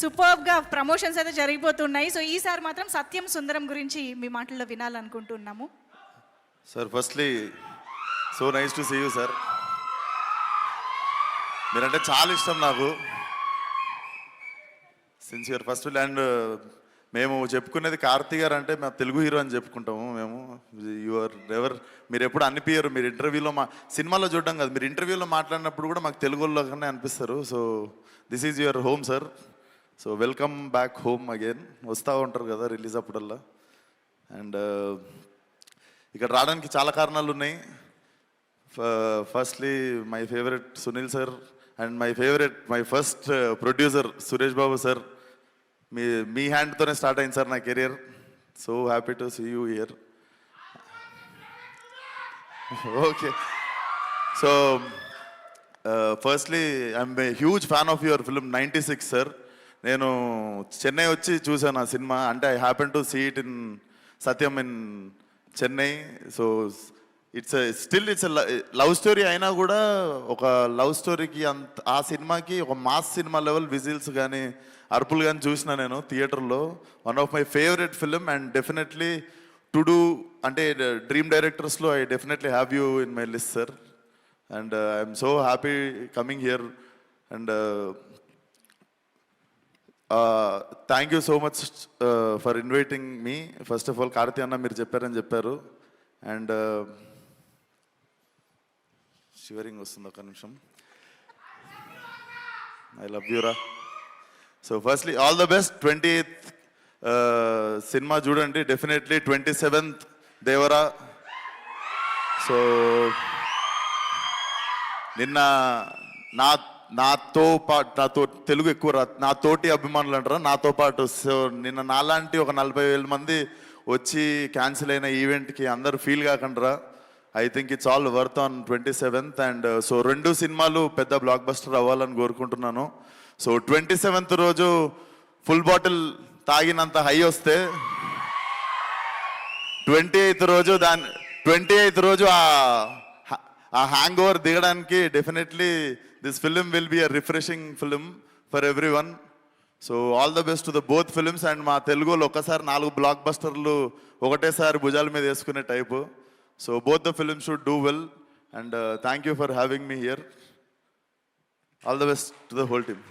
సూపర్గా ప్రమోషన్స్ అయితే జరిగిపోతున్నాయి. సో ఈసారి మాత్రం సత్యం సుందరం గురించి మీ మాటల్లో వినాలనుకుంటున్నాము. Sir firstly so nice to see you sir మీరంటే చాలా ఇష్టం నాకు. సిన్సియర్ ఫస్ట్ ల్యాండ్ మేము చెప్పుకునేది కార్తీ గారు అంటే మేము తెలుగు హీరో అని చెప్పుకుంటాము మేము. యువర్ ఎవర్ మీరు ఎప్పుడు అనిపించరు మీరు ఇంటర్వ్యూలో మా సినిమాలో చూడడం కాదు. మీరు ఇంటర్వ్యూలో మాట్లాడినప్పుడు కూడా మాకు తెలుగులోనే అనిపిస్తారు. So this is your home sir so welcome back home again వస్తూ ఉంటారు కదా రిలీజ్ అప్పుడల్లా. అండ్ ఇక్కడ రావడానికి చాలా కారణాలు ఉన్నాయి. Firstly my favourite Sunil sir and my favourite my first producer Suresh Babu sir మీ మీ హ్యాండ్తోనే స్టార్ట్ అయింది సార్ నా career so happy to see you here okay so firstly I'm a huge fan of your film ninety six sir నేను చెన్నై వచ్చి చూశాను ఆ సినిమా. అంటే I happen to see it in Sathyam in Chennai so it's still it's love story అయినా కూడా ఒక love స్టోరీకి అంత ఆ సినిమాకి ఒక మాస్ సినిమా లెవెల్ విజిల్స్ కానీ అరుపులు కానీ చూసిన నేను థియేటర్లో one of my favourite film and definitely to do అంటే డ్రీమ్ డైరెక్టర్స్లో I definitely have you in my list sir and I'm so happy coming here and thank you so much for inviting me first of all Karthi అన్న మీరు చెప్పారని చెప్పారు. And shivering వస్తుంది ఒక నిమిషం. I love యూరా so firstly all the best twenty cinema చూడండి. Definitely twenty seventh Devara so నిన్న నా నాతో పాటు నాతో తెలుగు ఎక్కువ రా నా తోటి అభిమానులు అంటారా? నాతో పాటు సో నిన్న నాలాంటి ఒక నలభై వేల మంది వచ్చి క్యాన్సిల్ అయిన ఈవెంట్కి అందరూ ఫీల్ కాకుండా I think it's all worth on twenty seventh and so రెండు సినిమాలు పెద్ద బ్లాక్ బస్టర్ అవ్వాలని కోరుకుంటున్నాను. సో ట్వంటీ సెవెంత్ రోజు ఫుల్ బాటిల్ తాగినంత హై వస్తే ట్వంటీ ఎయిత్ రోజు దాని ట్వంటీ ఎయిత్ రోజు ఆ ఆ హ్యాంగ్ ఓవర్ దిగడానికి definitely this film will be a refreshing film for everyone so all the best to the both films and మా తెలుగులో ఒకసారి నాలుగు బ్లాక్ బస్టర్లు ఒకటేసారి భుజాల మీద వేసుకునే type so both the films should do well and thank you for having me here all the best to the whole team